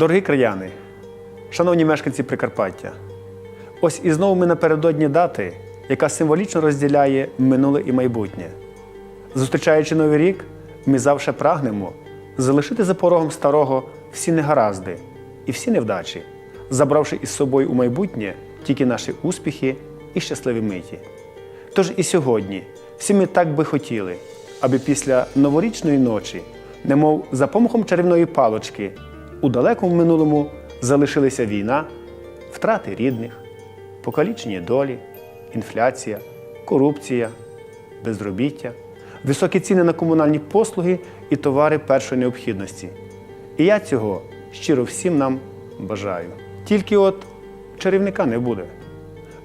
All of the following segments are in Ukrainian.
Дорогі краяни, шановні мешканці Прикарпаття, ось і знову ми напередодні дати, яка символічно розділяє минуле і майбутнє. Зустрічаючи Новий рік, ми завше прагнемо залишити за порогом старого всі негаразди і всі невдачі, забравши із собою у майбутнє тільки наші успіхи і щасливі миті. Тож і сьогодні всі ми так би хотіли, аби після новорічної ночі, немов за помахом чарівної палочки, у далекому минулому залишилися війна, втрати рідних, покалічені долі, інфляція, корупція, безробіття, високі ціни на комунальні послуги і товари першої необхідності. І я цього щиро всім нам бажаю. Тільки от чарівника не буде.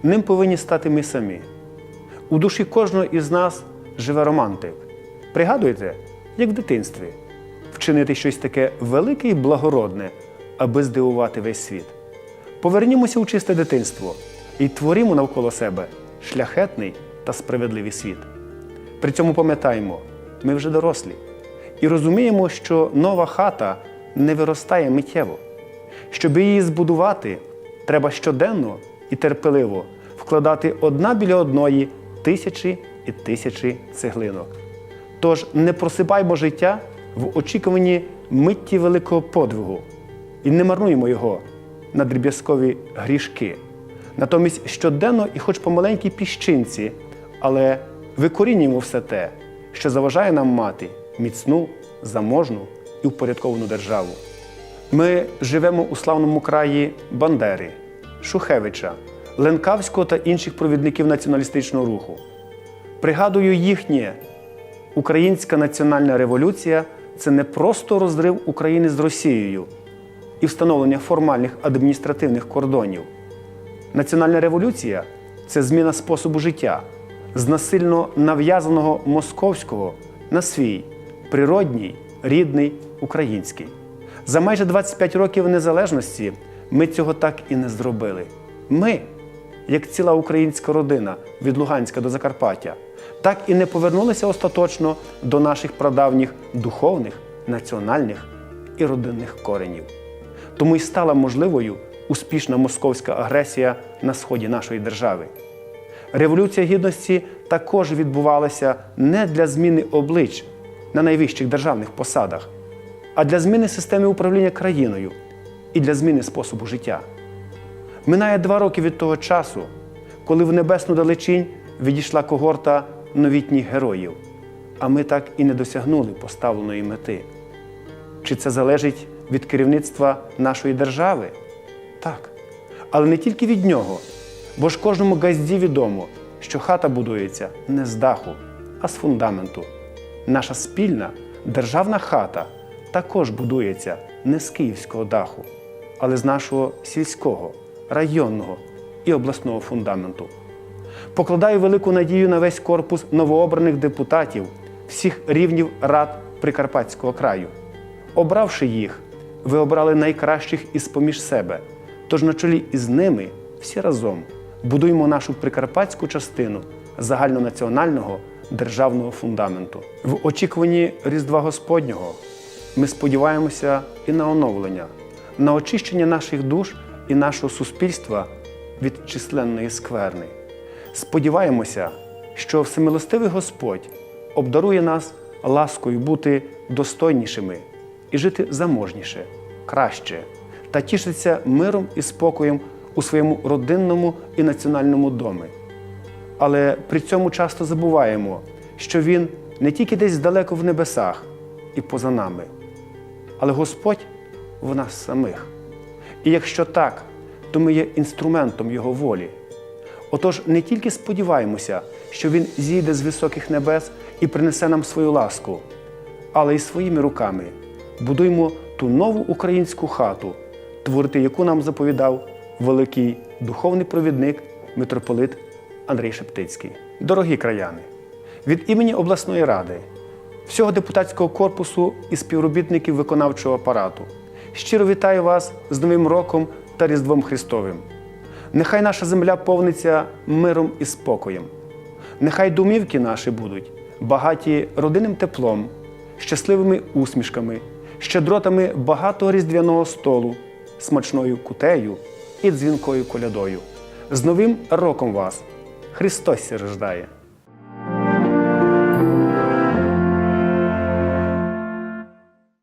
Ним повинні стати ми самі. У душі кожного із нас живе романтик. Пригадуєте, як в дитинстві, вчинити щось таке велике і благородне, аби здивувати весь світ. Повернімося у чисте дитинство і творимо навколо себе шляхетний та справедливий світ. При цьому пам'ятаємо, ми вже дорослі і розуміємо, що нова хата не виростає миттєво. Щоб її збудувати, треба щоденно і терпеливо вкладати одна біля одної тисячі і тисячі цеглинок. Тож не просипаймо життя в очікуванні митті великого подвигу і не марнуємо його на дріб'язкові грішки. Натомість щоденно і хоч по маленькій піщинці, але викорінюємо все те, що заважає нам мати міцну, заможну і впорядковану державу. Ми живемо у славному краї Бандери, Шухевича, Ленкавського та інших провідників націоналістичного руху. Пригадую їхнє Українська національна революція це не просто розрив України з Росією і встановлення формальних адміністративних кордонів. Національна революція це зміна способу життя з насильно нав'язаного московського на свій природній, рідний, український. За майже 25 років незалежності ми цього так і не зробили. Ми, як ціла українська родина від Луганська до Закарпаття, так і не повернулися остаточно до наших прадавніх духовних, національних і родинних коренів. Тому й стала можливою успішна московська агресія на сході нашої держави. Революція Гідності також відбувалася не для зміни облич на найвищих державних посадах, а для зміни системи управління країною і для зміни способу життя. Минає два роки від того часу, коли в небесну далечінь відійшла когорта новітніх героїв, а ми так і не досягнули поставленої мети. Чи це залежить від керівництва нашої держави? Так. Але не тільки від нього, бо ж кожному газді відомо, що хата будується не з даху, а з фундаменту. Наша спільна державна хата також будується не з київського даху, але з нашого сільського, районного і обласного фундаменту. Покладаю велику надію на весь корпус новообраних депутатів всіх рівнів рад Прикарпатського краю. Обравши їх, ви обрали найкращих із поміж себе. Тож на чолі із ними всі разом будуємо нашу прикарпатську частину загальнонаціонального державного фундаменту. В очікуванні Різдва Господнього ми сподіваємося і на оновлення, на очищення наших душ і нашого суспільства від численної скверни. Сподіваємося, що всемилостивий Господь обдарує нас ласкою бути достойнішими і жити заможніше, краще та тішитися миром і спокоєм у своєму родинному і національному домі. Але при цьому часто забуваємо, що Він не тільки десь далеко в небесах і поза нами, але Господь в нас самих. І якщо так, то ми є інструментом Його волі. Отож, не тільки сподіваємося, що Він зійде з високих небес і принесе нам свою ласку, але й своїми руками будуємо ту нову українську хату, творити яку нам заповідав великий духовний провідник митрополит Андрій Шептицький. Дорогі краяни, від імені обласної ради, всього депутатського корпусу і співробітників виконавчого апарату щиро вітаю вас з Новим роком та Різдвом Христовим. Нехай наша земля повниться миром і спокоєм. Нехай домівки наші будуть багаті родинним теплом, щасливими усмішками, щедротами багатого різдвяного столу, смачною кутею і дзвінкою колядою. З Новим роком вас! Христос рождає!